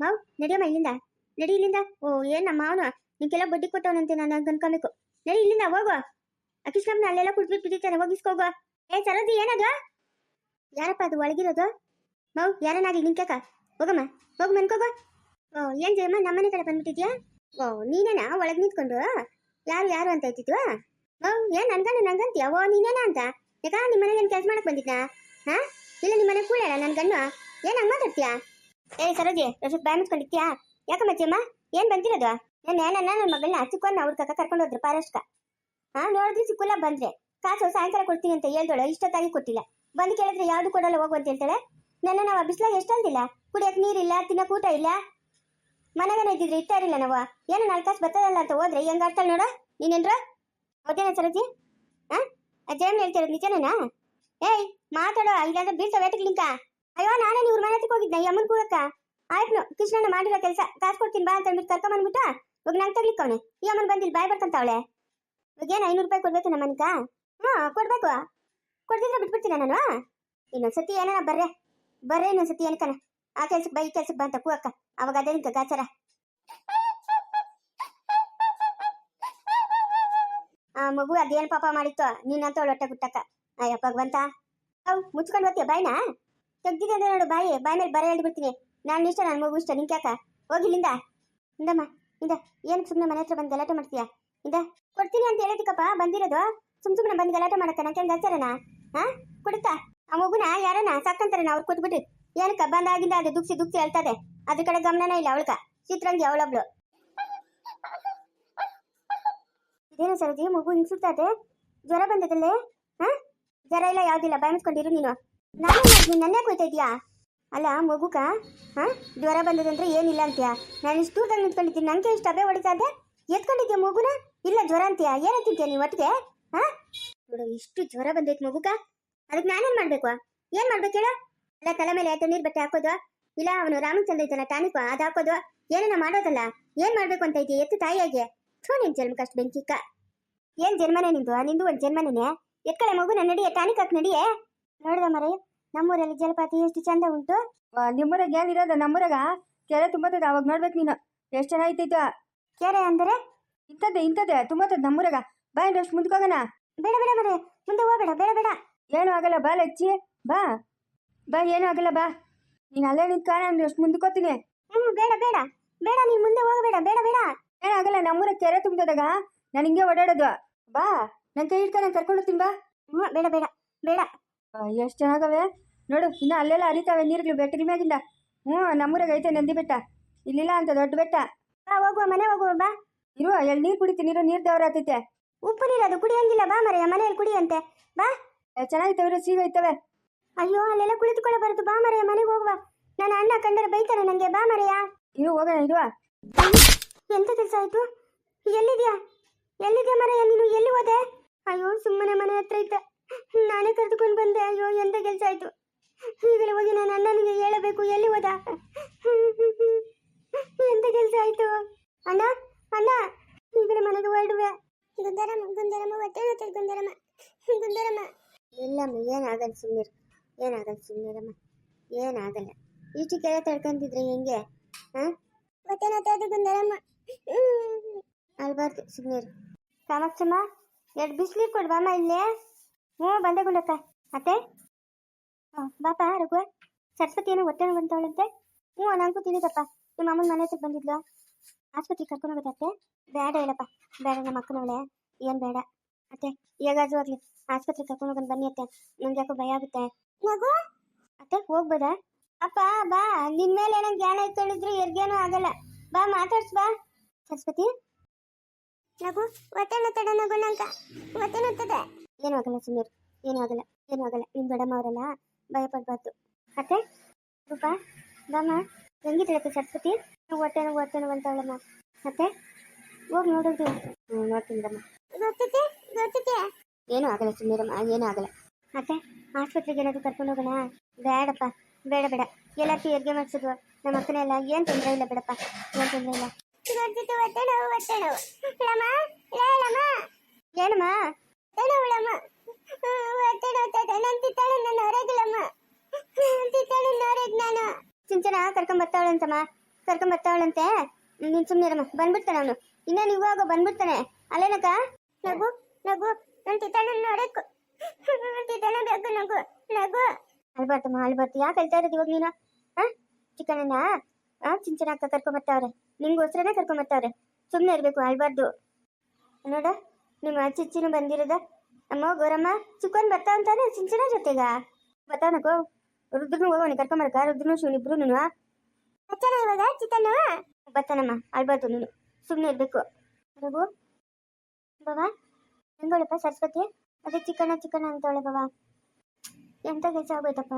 ಮಾವ್ ನಡಿಯಮ್ಮ ಇಲ್ಲಿಂದ. ನಡಿ ಇಲ್ಲಿಂದ. ಓ, ಏನ್ ಮಾವನು? ನಿಂಗೆಲ್ಲ ಬಡ್ಡಿ ಕೊಟ್ಟವನಂತೆ ನಾನು ಅನ್ಕೊಬೇಕು ನಡಿ ಇಲ್ಲಿಂದ ಹೋಗು ಅಕಿಸ್ಕಮ್ಮನ ಅಲ್ಲೆಲ್ಲ ಕುಡ್ಬಿಟ್ಟು ಬಿದ್ದಿತ್ತಾನೆ ಹೋಗಿಸ್ಕೋಗು ಏ, ಸರೋಜಿ, ಏನದು? ಯಾರಪ್ಪ ಅದು ಒಳಗಿರೋದು? ಮಾವ್, ಯಾರನ್ನಾಗಿ ನಿನ್ ಹೋಗಮ್ಮ ಹೋಗಮ್ಮ ಅನ್ಕೋಗ ಓ, ಏನ್ ಜಯಮ್ಮ ನಮ್ಮನೆ ಕಡೆ ಬಂದ್ಬಿಟ್ಟಿದ್ಯಾ? ಓ, ನೀನೇನಾ ಒಳಗ್ ನಿಂತ್ಕೊಂಡು? ಯಾರು ಯಾರು ಅಂತ ಇದ್ದಿದ್ವ ಮಾವ್, ಏನ್ ನನ್ಗಂಡು ನಂಗಂತೀಯ ಓ, ನೀನೇನಾ ಅಂತ? ಯಾಕ ನಿಮ್ಮನೆ ನಾನು ಕೆಲಸ ಮಾಡಕ್ ಬಂದಿದ್ನಾ? ಹಾ? ಇಲ್ಲ ನಿಮ್ಮನೆ ಕೂಡ ನನ್ ಗಂಡು ಏನ್ ಹಂಗ್ ಮಾತಾಡ್ತೀಯಾ ಏ ಸರೋಜಿ ರಸಕ್ ಬಾಯ್ ಮುಚ್ಕೊಂಡಿರ್ತೀಯಾ ಯಾಕ ಮಚ್ಚಮ್ಮ ಏನ್ ಬಂದಿರೋದು? ನನ್ನ ನನ್ನ ನನ್ನ ಮಗಳನ್ನ ಚಿಕ್ಕವನ್ನ ಅವ್ರ ಕಕ್ಕ ಕರ್ಕೊಂಡು ಹೋದ್ರು ಪಾರಸ್ಕ ಹಾ ನೋಡಿದ್ರಿ ಚಿಕ್ಕಲ್ಲ ಬಂದ್ರೆ. ಕಾಸು ಸಾಯಂಕಾಲ ಕೊಡ್ತೀನಿ ಅಂತ ಹೇಳ್ದೋಳು, ಇಷ್ಟೊತ್ತಾಗಿ ಕೊಟ್ಟಿಲ್ಲ. ಬಂದು ಕೇಳಿದ್ರೆ ಯಾವ್ದು ಕೊಡಲ್ಲ, ಹೋಗು ಅಂತ ಹೇಳ್ತಾಳೆ. ನನ್ನ ನಾವು ಬಿಸಿಲಾಗ ಎಷ್ಟಂದಿಲ್ಲ? ಕುಡಿಯಕ್ ನೀರಿಲ್ಲ, ತಿನ್ನಕ್ ಊಟ ಇಲ್ಲ. ಮನೆಗನ ಇದ್ದಿದ್ರೆ ಇಟ್ಟ ಇರಲಿಲ್ಲ ನಾವು. ಏನು ನಾಲ್ಕು ಕಾಸು ಬರ್ತದಲ್ಲ ಅಂತ ಹೋದ್ರೆ ಹೆಂಗ್ ಆಡ್ತಾಳೆ ನೋಡ. ನೀನೇನ್ರ? ಹೌದೇನಾ ಸರೋಜಿ? ಹಾ ಅಜ್ಜೇನ್ ಹೇಳ್ತಿರೋದು ನಿಜನೇನಾ? ಏಯ್, ಮಾತಾಡೋ ಇಲ್ಲಾಂದ್ರೆ ಬೀಳ್ತಾವ ವೇಟಕ್ಲಿಂಕ ಅಯ್ಯೋ, ನಾನೇ ಇವ್ರ ಮನೆ ಹತ್ರಕ್ಕೆ ಹೋಗಿದ್ದೆ ಯಮನ್ ಕೂಡಕ್ಕ? ಆಯ್ತು ಕೃಷ್ಣನ ಮಾಡಿರೋ ಕೆಲಸ, ಕಾಸು ಕೊಡ್ತೀನಿ ಬಾ ಅಂತ ಅಂದ್ಬಿಟ್ಟು ಕರ್ಕೊಂಬಂದ್ಬಿಟ್ಟು ಇವಾಗ ನಂಗೆ ಈ ಅಮ್ಮನ್ ಬಂದಿಲ್ಲ ಬಾಯ್ ಬರ್ಕಂತಾವಳೆ ಇವಾಗ ಏನು ಐನೂರು ರೂಪಾಯಿ ಕೊಡ್ಬೇಕು ನಮ್ಮ ಹ್ಞೂ ಕೊಡ್ಬೇಕು. ಕೊಡ್ದಿದ್ರೆ ಬಿಟ್ಬಿಡ್ತೀನ ನಾನು? ಇನ್ನೊಂದ್ಸತಿ ಏನ ಬರ್ರೆ. ಬರ್ರೆ ಇನ್ನೊಂದ್ಸತಿ ಏನಕನ ಆ ಕೆಲ್ಸಕ್ಕೆ ಬೈ ಕೆಲ್ಸಕ್ಕೆ ಬಾ ಅಂತ ಕೂಗಕ್ಕ ಅವಾಗ ಅದೇ ನಿಂಕ ಗಾಚಾರ. ಆ ಮಗು ಅದೇನು ಪಾಪ ಮಾಡಿತ್ತು, ನೀನಂತ ಹೊಟ್ಟೆ ಗುಟ್ಟಕ್ಕ. ಅಯ್ಯ ಭಗವಂತ ಅವ್, ಮುಚ್ಕೊಂಡು ಹೋಗ್ತೀಯ ಬಾಯ್ನ? ತೆಗ್ದಿದೆ ನೋಡು ಬಾಯಿ ಬಾಯಿ ಮೇಲೆ ಬರ ಹೇಳ್ಬಿಡ್ತೀನಿ ನಾನು ಇಷ್ಟ ನನ್ನ ಮಗು ಇಷ್ಟ ನಿಂಕ್ಯಾಕ ಹೋಗಿಲ್ಲಿಂದ ಇಂದಮ್ಮ, ಇಂದ, ಏನು ಸುಮ್ಮನೆ ಮನೆ ಹತ್ರ ಬಂದು ಗಲಾಟೆ ಮಾಡ್ತೀಯಾ? ಇಂದ, ಕೊಡ್ತೀನಿ ಅಂತ ಹೇಳಿದಕ್ಕಪ್ಪ, ಬಂದಿರೋದು? ಸುಮ್ ಸುಮ್ಮನೆ ಬಂದು ಗಲಾಟೆ ಮಾಡಕ್ಕ ನಂಗೆ ಹಚ್ಚಾರಣ ಹಾ? ಕೊಡುತ್ತಾ? ಆ ಮಗುನ ಯಾರನ ಸಾಕಂತಾರಣ ಅವ್ರು ಕೊಟ್ಬಿಟ್ರಿ ಏನಕ್ಕ, ಬಂದಾಗಿಂದ ಅದು ದುಕ್ಸಿ ದುಕ್ಸಿ ಹೇಳ್ತದೆ? ಅದ್ರ ಕಡೆ ಗಮನನೇ ಇಲ್ಲ ಅವಳಕ ಚಿತ್ರಂಗಿ ಅವಳೊಬ್ಳು. ಇದೇನು ಸರೋಜಿ, ಮಗು ಹಿಂಗ್ ಸುಡ್ತಾ ಜ್ವರ ಬಂದದಲ್ಲೇ? ಹಾ? ಜ್ವರ ಇಲ್ಲ, ಯಾವ್ದಿಲ್ಲ, ಬಾಯ್ ಮುಚ್ಕೊಂಡಿರು ನೀನು. ನಾನು ನೀನ್ ನನ್ನೇ ಕೊಯ್ತಾ ಅಲ್ಲ, ಮಗುಕ? ಹಾ? ಜ್ವರ ಬಂದದಂದ್ರೆ ಏನಿಲ್ಲ ಅಂತೀಯ? ನಾನು ಇಷ್ಟು ದೂರದಲ್ಲಿ ನಿಂತ್ಕೊಂಡಿದ್ದೀನಿ. ನನಗೆ ಇಷ್ಟು ಅಬೆ ಹೊಡಿತಾ ಇದ್ದೆ ಎತ್ಕೊಂಡಿದ್ಯಾ ಮಗುನ? ಇಲ್ಲ ಜ್ವರ ಅಂತೀಯ? ಏನಂತಿದ್ಯಾ ನೀವು ಒಟ್ಟಿಗೆ? ಹಾ? ನೋಡು, ಇಷ್ಟು ಜ್ವರ ಬಂದೈತೆ ಮಗುಕ. ಅದಕ್ಕೆ ನಾನೇನ್ ಮಾಡಬೇಕು? ಏನು ಮಾಡ್ಬೇಕು ಹೇಳು? ಅಲ್ಲ, ತಲೆ ಮೇಲೆ ನೀರು ಬಟ್ಟೆ ಹಾಕೋದು? ಇಲ್ಲ, ಅವನು ರಾಮನ್ ಚಂದ ಐತಲ್ಲ ಟಾನಿಕ್ ಅದು ಹಾಕೋದು? ಏನೇನ ಮಾಡೋದಲ್ಲ? ಏನು ಮಾಡಬೇಕು ಅಂತ ಇದೆಯಾ ಎತ್ತು ತಾಯಿಯಾಗೆ ಥೋ, ನಿನ್ ಜನ್ಮ ಕಷ್ಟ ಬೆಂಕಿಕ್ಕ ಏನು ಜನ್ಮನೇ ನಿಂದು? ನಿಂದು ಒಂದ್ ಜನ್ಮನೇನೆ? ಮಗು ಮಗುನ, ನಡಿಯೇ? ಟಾನಿಕ್ ಹಾಕಿ ನಡಿಯೇ? ನೋಡ್ದ ಮರೈ ನಮ್ಮೂರಲ್ಲಿ ಜಲಪಾತಿ ಎಷ್ಟು ಚಂದ ಉಂಟು? ನಿಮ್ಮೂರಾಗ ಏನಿರೋದು ನಮ್ಮೂರಾಗ ಕೆರೆ ತುಂಬತ್ತದ ಅವಾಗ ನೋಡ್ಬೇಕು ನೀನು. ಎಷ್ಟು ಚೆನ್ನಾಗಿ ಕೆರೆ ಅಂದರೆ? ಇಂಥದ್ದೇ ಇಂಥದ್ದೇ ತುಂಬತ್ತದ ನಮ್ಮೂರಾಗ. ಬಾ ಇನ್ನು ಅಷ್ಟು ಮುಂದ್ಕೋಗಣ ಬೇಡ ಬೇಡ ಮರೆ ಮುಂದೆ ಹೋಗಬೇಡ ಬೇಡ ಬೇಡ. ಏನು ಆಗಲ್ಲ ಬಾ ಲಚ್ಚಿ. ಬಾ. ಬಾ ಏನೂ ಆಗಲ್ಲ ಬಾ. ನೀನು ಅಲ್ಲೇ ನಿಂತ್ಕ ನಾನು ಅಷ್ಟು ಮುಂದ್ಕೋತೀನಿ ಹ್ಮ್ ಬೇಡ ಬೇಡ. ಬೇಡ ನೀನ್ ಮುಂದೆ ಹೋಗಬೇಡ ಬೇಡ ಬೇಡ. ಏನೂ ಆಗಲ್ಲ ನಮ್ಮೂರಾಗ ಕೆರೆ ತುಂಬಿದಾಗ ನಾನು ಹಿಂಗೆ ಓಡಾಡೋದು. ಬಾ ನನ್ನ ಕೈ ಹಿಡ್ಕ ನಾನು ಕರ್ಕೊಂಡು ಹೋಗ್ತೀನಿ ಬಾ. ಹ್ಮ್ ಬೇಡ ಬೇಡ ಬೇಡ. ಎಷ್ಟು ಚೆನ್ನಾಗವೆ ನೋಡು ಇನ್ನು ಅಲ್ಲೆಲ್ಲ ಅರಿತಾವೆ ನೀರುಗಳು ಬೆಟ್ಟದ ಮ್ಯಾಗಿಂದ. ಹ್ಞೂ ನಮ್ಮೂರಾಗ ಐತೆ ನಂದಿ ಬೆಟ್ಟ. ಇಲ್ಲಿಲ್ಲ ಅಂತ ದೊಡ್ಡ ಬೆಟ್ಟ. ಬಾ ಹೋಗುವ ಮನೆ ಹೋಗುವ ಬಾ. ಇರುವ ಎಲ್ಲಿ ನೀರು ಕುಡಿತೀನಿ ಇರೋ ನೀರು ದೇವ್ರ ಆತೈತೆ ಉಪ್ಪು ನೀರು ಅದು ಕುಡಿಯಂಗಿಲ್ಲ ಬಾ ಮರೆಯ ಮನೆಯಲ್ಲಿ ಕುಡಿಯಂತೆ. ಬಾ. ಚೆನ್ನಾಗಿತ್ತವೆ ಸೀಗ ಐತವೆ ಅಯ್ಯೋ ಅಲ್ಲೆಲ್ಲ ಕುಳಿತುಕೊಳ್ಳಬಾರದು ಬಾ ಮರೆಯ ಮನೆಗೆ ಹೋಗುವ. ನನ್ನ ಅಣ್ಣ ಕಂಡರೆ ಬೈತಾನೆ ನಂಗೆ ಬಾ ಮರೆಯ. ಇರು ಹೋಗೋಣ ಇರುವ. ಎಂತ ಕೆಲಸ ಆಯ್ತು? ಎಲ್ಲಿದ್ಯಾ? ಎಲ್ಲಿದ್ಯಾ ಮರೆಯ ನೀನು ಎಲ್ಲಿ ಹೋದೆ? ಅಯ್ಯೋ ಸುಮ್ಮನೆ ಮನೆ ಹತ್ರ ಇದ್ದ. ನಾನೇ ಕರೆದುಕೊಂಡು ಬಂದೆ. ಅಯ್ಯೋ, ಎಂತ ಕೆಲಸ ಆಯ್ತು? ಈಗಲೇ ಹೋಗಿ ನಾನು ಅಣ್ಣನಿಗೆ ಹೇಳಬೇಕು. ಎಲ್ಲಿ ಹೋದ? ಎಂತ ಕೆಲಸ ಆಯ್ತು? ಅಣ್ಣ ಅಣ್ಣ ಈಗಲೇ ಮನೆಗೆ ಹೊರಡುವೆ. ಗುಂದರಮ್ಮ ಗುಂದರಮ್ಮ, ಹೊಟ್ಟೆ ನೋಡ್ತದೆ ಗುಂದರಮ್ಮ. ಗುಂದರಮ್ಮ. ಇಲ್ಲಮ್ಮ ಏನಾಗಲ್ಲ ಸುಮ್ಮನೆ ಏನಾಗಲ್ಲ ಸುಮ್ಮನಿರಮ್ಮ ಏನಾಗಲ್ಲ. ಕೆರೆ ತಡ್ಕೊಂತಿದ್ರೆ ಹೆಂಗೆ? ಹಾಂ ಹೊಟ್ಟೆ ನೋಡ್ತದೆ ಗುಂದರಮ್ಮ. ಅಲ್ಬಾರ್ದು ಸುಮ್ಮನೆ ಕಾಮಾಕ್ಷಮ್ಮ, ಎರಡು ಬಿಸಿಲಿ ಕೊಡ್ಬಾಮ ಇಲ್ಲೇ? ಹ್ಞೂ, ಬಂದೆ ಗುಂಡಕ್ಕ. ಅತ್ತೆ ಹಾಂ ಬಾಪ, ರಘು ಸರಸ್ವತಿ ಏನೋ ಹೊಟ್ಟೆ ನೋವು ಬಂತವಳಂತೆ ಹ್ಞೂ ನನಗೂ ತಿಳಿದಪ್ಪ ನಿಮ್ಮ ಅಮ್ಮನ ಮನೆ ಹತ್ರ ಬಂದಿದ್ಲು. ಆಸ್ಪತ್ರೆಗೆ ಕರ್ಕೊಂಡು ಹೋಗುತ್ತೆ ಬೇಡ ಹೇಳಪ್ಪ. ಬೇಡ, ನಮ್ಮ ಅಕ್ಕನವಳೆ. ಏನು ಬೇಡ. ಅತ್ತೆ ಹೇಗಾದ್ರೂ ಆಗಲಿ. ಆಸ್ಪತ್ರೆಗೆ ಕರ್ಕೊಂಡು ಹೋಗೋಣ ಬನ್ನಿ ಅತ್ತೆ. ನಂಗೆ ಯಾಕೋ ಭಯ ಆಗುತ್ತೆ. ಮಗು? ಅತ್ತೆ, ಹೋಗ್ಬೋದಾ? ಅಪ್ಪ, ಬಾ. ನಿನ್ ಮೇಲೆ ಏನೋ ಜ್ಞಾನ ಇಟ್ಕೊಂಡಿದ್ರು ಎರ್ಗೇನೂ ಆಗಲ್ಲ. ಬಾ, ಮಾತಾಡ್ಸ್, ಬಾ. ಸರಸ್ವತಿ? ನಗು ಹೊಟ್ಟೆ ನೋತಡ ನಗು. ನಂಕ ಹೊಟ್ಟೆ ನೋತದೆ ಏನೂ ಆಗಲ್ಲ ಸುಮ್ಮನೆ ಏನೂ ಆಗಲ್ಲ ಏನೂ ಆಗಲ್ಲ. ನಿಮ್ಮ ದೊಡ್ಡಮ್ಮ ಅವರೆಲ್ಲ ಭಯ ಪಡ್ಬಾರ್ದು ಅತ್ತೆ ರೂಪ ಬಾಮ ಹೆಂಗಿದ್ದಳತ್ತೆ ಸರಸ್ವತಿ? ನಾವು ಹೊಟ್ಟೆ ನೋವು ಹೊಟ್ಟೆ ನೋವು ಅಂತವಳಮ್ಮ ಮತ್ತೆ? ಹೋಗಿ ನೋಡೋದು ಹ್ಞೂ ನೋಡ್ತೀನಿ ಬಮ್ಮ. ಗೊತ್ತೈತೆ ಗೊತ್ತೈತೆ ಏನೂ ಆಗಲ್ಲ ಸುಮ್ಮೀರಮ್ಮ ಏನೂ ಆಗಲ್ಲ. ಅತ್ತೆ ಆಸ್ಪತ್ರೆಗೆ ಏನಾದರೂ ಕರ್ಕೊಂಡು ಹೋಗೋಣ? ಬೇಡಪ್ಪ ಬೇಡ ಬೇಡ. ಎಲ್ಲರೂ ಹೆರಿಗೆ ಮಾಡಿಸಿದ್ವು ನಮ್ಮ ಅಕ್ಕನೆಲ್ಲ ಏನು ತೊಂದರೆ ಇಲ್ಲ ಬೇಡಪ್ಪ. ಏನು ತೊಂದರೆ ಇಲ್ಲ. ಏನಮ್ಮ? ಹೊಟ್ಟೆ ನೋವ್ತದೆ ನನ್ನ ತಿತ್ತಾಳೆ ನನ್ನ ಹೊರಗಿಲ್ಲಮ್ಮ ತಿತ್ತಾಳೆ ಹೊರಗೆ ನಾನು ಸಿಂಚನ ಕರ್ಕೊಂಡ್ ಬರ್ತಾವಳಂತಮ್ಮ ಕರ್ಕೊಂಡ್ ಬರ್ತಾವಳಂತೆ ನೀನ್ ಸುಮ್ಮನಿರಮ್ಮ ಬಂದ್ಬಿಡ್ತಾನೆ ಅವನು. ಇನ್ನ ನೀವು ಹೋಗೋ ಬಂದ್ಬಿಡ್ತಾನೆ. ಅಲ್ಲೇನಕ್ಕ? ನಗು ನಗು. ನನ್ ತಿತ್ತಣ್ಣ ನೋಡಕ್ಕು ತಿತ್ತಣ್ಣ ಬೇಕು ನಗು ನಗು. ಅಲ್ಬಾರ್ದಮ್ಮ, ಅಲ್ಬಾರ್ದು. ಯಾಕೆ ಹೇಳ್ತಾ ಇರೋದು ಇವಾಗ ನೀನು? ಹಾ? ಚಿಕ್ಕಣ್ಣನ? ಆ ಚಿಂಚನ ಅಕ್ಕ ಕರ್ಕೊಂಡ್ ಬರ್ತಾವ್ರೆ ನಿಂಗೋಸ್ಕರನೇ ಕರ್ಕೊಂಡ್ ಬರ್ತಾವ್ರೆ ಸುಮ್ಮನೆ ಇರ್ಬೇಕು, ಅಲ್ಬಾರ್ದು. ನೋಡ. ನಿಮ್ಮ ಚಿಚ್ಚಿನೂ ಬಂದಿರೋದ? ಅಮ್ಮ ಗೌರಮ್ಮ ಚುಕ್ಕನ್ ಬರ್ತಾ ಅಂತಾನೆ ಚಿಂಚನ ಜೊತೆಗ? ಬರ್ತಾವನಕೋ ರುದ್ರನು ಹೋಗೋಣ ಕರ್ಕೊಂಬರ್ಕ ರುದ್ರನು ಶಿವನಿಬ್ರು ನೀನು ಅಚ್ಚನ ಇವಾಗ ಚಿತ್ತನ? ಬರ್ತಾನಮ್ಮ ಅಳ್ಬಾರ್ದು ನೀನು. ಸುಮ್ಮನೆ ಇರ್ಬೇಕು. ರಘು ಬಾಬಾ ಹೆಂಗೋಳಪ್ಪ ಸರಸ್ವತಿ? ಅದೇ ಚಿಕ್ಕಣ್ಣ ಚಿಕ್ಕಣ್ಣ ಅಂತಾಳೆ ಬಾಬಾ ಎಂತ ಕೆಲಸ ಆಗೋಯ್ತಪ್ಪ?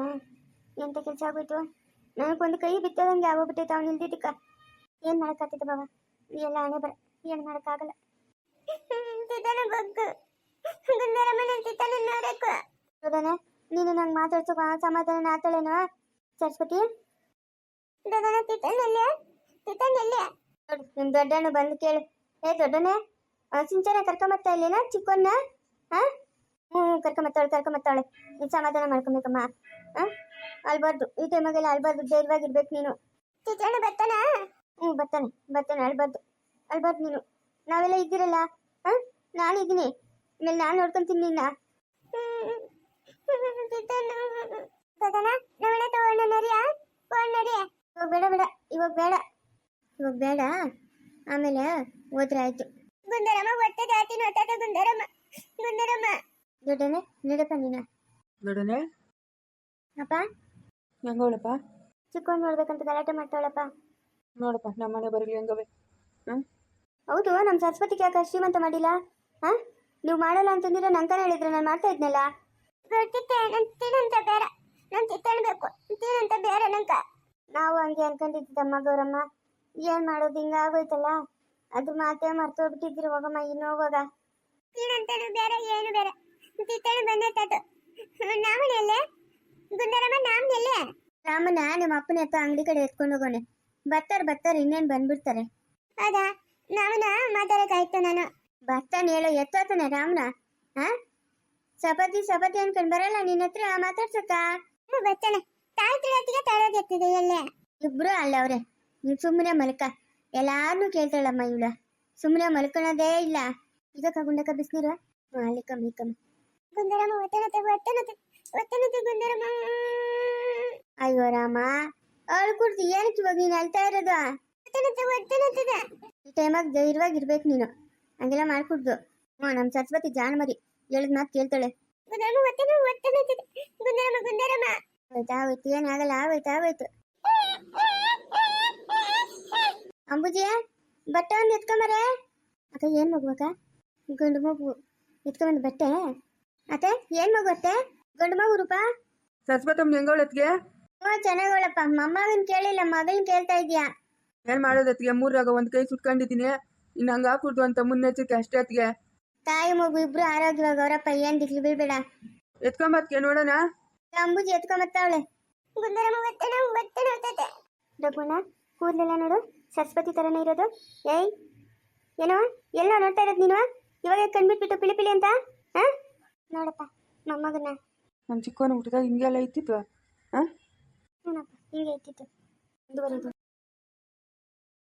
ಎಂತ ಕೆಲಸ ಆಗೋಯ್ತು? ನನಗೊಂದು ಕೈ ಬಿತ್ತದಂಗೆ ಆಗೋಗ್ಬಿಟ್ಟೈತೆ ಅವ್ನು ಇಲ್ದಿದ್ದಕ್ಕ. ಏನು ಮಾಡೋಕ್ಕಾಗ್ತೈತೆ ಬಾಬಾ ಎಲ್ಲ ಹಣೆ ಬರ ಏನು ಮಾಡೋಕ್ಕಾಗಲ್ಲ. ಹೌದಾನೆ? ನೀನು ನಂಗೆ ಮಾತಾಡ್ಸೋ ಸಮಾಧಾನ ಆತಳೇನೋ? ಸರಸ್ವತಿ? ನೋಡು ನಿಮ್ ದೊಡ್ಡಣ್ಣ ಬಂದು ಕೇಳು. ಏ ದೊಡ್ಡನೆ ಸಿಂಚನ ಕರ್ಕೊಂಬತ್ತಾ ಇಲ್ಲೇನ ಚಿಕ್ಕನ್ನ? ಹಾ ಹ್ಞೂ ಕರ್ಕೊಂಬತ್ತಾಳೆ ಕರ್ಕೊಂಬತ್ತಾಳೆ. ನೀನು ಸಮಾಧಾನ ಮಾಡ್ಕೊಬೇಕಮ್ಮ. ಹಾ ಅಲ್ಬಾರ್ದು ಈ ಟೈಮಾಗೆಲ್ಲ ಅಲ್ಬಾರ್ದು ಧೈರ್ಯವಾಗಿರ್ಬೇಕು ನೀನು. ಚಿತ್ರಣ್ಣ ಬರ್ತಾನ ಹ್ಞೂ ಬರ್ತಾನೆ ಬರ್ತಾನೆ ಅಳ್ಬಾರ್ದು. ಅಳ್ಬಾರ್ದು ನೀನು. ನಾವೆಲ್ಲ ಇದ್ದೀರಲ್ಲ? ಹಾ? ನಾನು ಇದ್ದೀನಿ. ಆಮೇಲೆ ನಾನು ನೋಡ್ಕೊಂತೀನಿ ನಿನ್ನ. ಬೇಡ ಬೇಡ ಇವಾಗ ಬೇಡ. ಇವಾಗ ಬೇಡ? ಆಮೇಲೆ ಹೋದ್ರೆ ಆಯ್ತು. ಗುಂದರಮ್ಮ ಹೊಟ್ಟೆ ಜಾತಿ ನೋಟಾಟ ಗುಂದರಮ್ಮ ಗುಂದರಮ್ಮ ದೊಡ್ಡನೆ ನಡಪ್ಪ ನೀನು. ಅಪ್ಪ? ಹೆಂಗೋಳಪ್ಪ ಚಿಕ್ಕವನ್ ನೋಡ್ಬೇಕಂತ ಗಲಾಟೆ ಮಾಡ್ತಾಳಪ್ಪ ನೋಡಪ್ಪ ನಮ್ಮ ಮನೆ ಬರಲಿ ಹೆಂಗವೆ. ಹ್ಞೂ ಹೌದು ನಮ್ಮ ಸರಸ್ವತಿಗೆ ಯಾಕೆ ಶ್ರೀಮಂತ ಮಾಡಿಲ್ಲ? ಹಾ ನೀವು ಮಾಡಲ್ಲ ಅಂತಂದಿರ ನಂತರ ಹೇಳಿದ್ರೆ ನಾನು ಮಾಡ್ತಾ ಇದ್ನಲ್ಲ? ತಿನ್ನಂತ ಬೇರೆ ನನ್ ತಿತ್ತಣ್ಬೇಕು ತಿನ್ನಂತ ಬೇರೆ ನಂಕ ನಾವು ಹಂಗೆ ಅನ್ಕೊಂಡಿದ್ದಮ್ಮ ಗೌರಮ್ಮ. ಏನ್ ಮಾಡೋದು ಹಿಂಗ ಆಗೋಯ್ತಲ್ಲ? ಅದು ಮಾತೇ ಮರ್ತೋಗ್ಬಿಟ್ಟಿದ್ರು ಹೋಗಮ್ಮ ಇನ್ನು ಹೋಗೋದ? ತಿನ್ನಂತನು ಬೇರೆ ಏನು ಬೇರೆ? ತಿತ್ತಣ್ಣು ಬಂದೈತದು ನಾಮನೆಲ್ಲೇ ಗುಂಡರಮ್ಮ ನಾಮನೆಲ್ಲೇ ರಾಮನ ನಿಮ್ಮ ಅಪ್ಪನ ಹತ್ರ ಅಂಗಡಿ ಕಡೆ ಎತ್ಕೊಂಡು ಹೋಗೋಣ. ಬರ್ತಾರೆ ಬರ್ತಾರೆ ಇನ್ನೇನು ಬಂದ್ಬಿಡ್ತಾರೆ. ಹೌದಾ? ನಾವನ ಮಾತಾಡಕ್ಕಾಯ್ತು ನಾನು. ಬರ್ತಾನೆ ಹೇಳು ಎತ್ತೋತಾನೆ ರಾಮನ. ಹಾ ಸಪತಿ ಸಪತಿ ಅನ್ಕೊಂಡ್ ಬರಲ್ಲ ನಿನ್ನ ಹತ್ರ ಮಾತಾಡ್ಸಕ್ಕ ಬರ್ತಾನೆ. ತಾಯಿ ತಿಳತಿಗೆ ತಳೋದು ಎತ್ತಿದೆ ಎಲ್ಲೇ ಇಬ್ರು ಅಲ್ಲ ಅವ್ರೆ. ನೀವು ಸುಮ್ಮನೆ ಮಲ್ಕ. ಎಲ್ಲಾರನ್ನೂ ಕೇಳ್ತಾಳಮ್ಮ ಇವಳ. ಸುಮ್ಮನೆ ಮಲ್ಕೊಳೋದೇ ಇಲ್ಲ. ಇದಕ್ಕ ಗುಂಡಕ್ಕ ಬಿಸ್ನೀರು? ಮಾಲಿಕ ಕಮ್ಮಿ ಕಮ್ಮಿ. ಗುಂದರಮ್ಮ ಒತ್ತನತೆ ಒತ್ತನತೆ ಒತ್ತನತೆ ಗುಂದರಮ್ಮ ಅಯ್ಯೋ ರಾಮ. ಅವಳು ಕುರ್ತಿ ಏನಕ್ಕೆ ಇವಾಗ ನೀನು ಅಳ್ತಾ ಇರೋದು? ಒತ್ತನತೆ ಒತ್ತನತೆ ಈ ಟೈಮಾಗ ಧೈರ್ಯವಾಗಿರ್ಬೇಕು ನೀನು. ಹಂಗೆಲ್ಲ ಮಾಡ್ಕೊಡ್ದು. ಹ್ಞೂ ನಮ್ಮ ಸರಸ್ವತಿ ಜಾಣ ಮರಿ ಹೇಳಿದ ಮಾತು ಕೇಳ್ತಾಳೆ. ಆಯ್ತಾ ಆಗೋಯ್ತು ಏನಾಗಲ್ಲ ಆಗೋಯ್ತು ಆಗೋಯ್ತು ಅಂಬುಜಿ ಬಟ್ಟೆ ಒಂದು ಎತ್ಕೊಂಬರೆ? ಅಕ್ಕ ಏನು ಮಗು ಅಕ್ಕ? ಗಂಡು ಮಗು. ಎತ್ಕೊಂಬಂದು ಬಟ್ಟೆ? ಅತ್ತೆ ಏನು ಮಗು ಅತ್ತೆ? ಗಂಡು ಮಗು ರೂಪ? ಸರಸ್ವತಮ್ಮ ಹೆಂಗೋಳತ್ಗೆ ಹ್ಞೂ ಚೆನ್ನಾಗವಳಪ್ಪ ಮೊಮ್ಮಗನ್ ಕೇಳಿಲ್ಲ ಮಗಳನ್ನ ಕೇಳ್ತಾ ಇದೀಯಾ? ಏನು ಮಾಡೋದತ್ತಿಗೆ ಮೂರಾಗ ಒಂದು ಕೈ ಸುಟ್ಕೊಂಡಿದ್ದೀನಿ. ಇನ್ನು ಹಂಗ ಹಾಕುಡ್ದು ಅಂತ ಮುನ್ನೆಚ್ಚರಿಕೆ ಅಷ್ಟೇ ಅತ್ತಿಗೆ. ತಾಯಿ ಮಗು ಇಬ್ರು ಆರೋಗ್ಯವಾಗ ಅವರಪ್ಪ ಏನ್ ದಿಕ್ಲು ಬೀಳ್ಬೇಡ ಎತ್ಕೊಂಬತ್ಗೆ ನೋಡೋಣ. ಅಂಬುಜಿ ಎತ್ಕೊಂಬತ್ತಾವಳೆ. ರಘುಣ ಕೂದಲೆಲ್ಲ ನೋಡು. ಸರಸ್ವತಿ ತರನೇ ಇರೋದು. ಏಯ್ ಏನೋ? ಎಲ್ಲ ನೋಡ್ತಾ ಇರೋದು ನೀನು? ಇವಾಗ ಕಣ್ಬಿಟ್ಬಿಟ್ಟು ಪಿಳಿ ಪಿಳಿ ಅಂತ? ಹಾ? ನೋಡಪ್ಪ ಮೊಮ್ಮಗನ ನಮ್ಮ ಚಿಕ್ಕವನ ಹುಟ್ಟಿದಾಗ ಹಿಂಗೆಲ್ಲ ಇತ್ತಿತ್ತು ಹಾಂ? ಹಿಂಗೆ ಇತ್ತಿತ್ತು ಮುಂದುವರಿದು.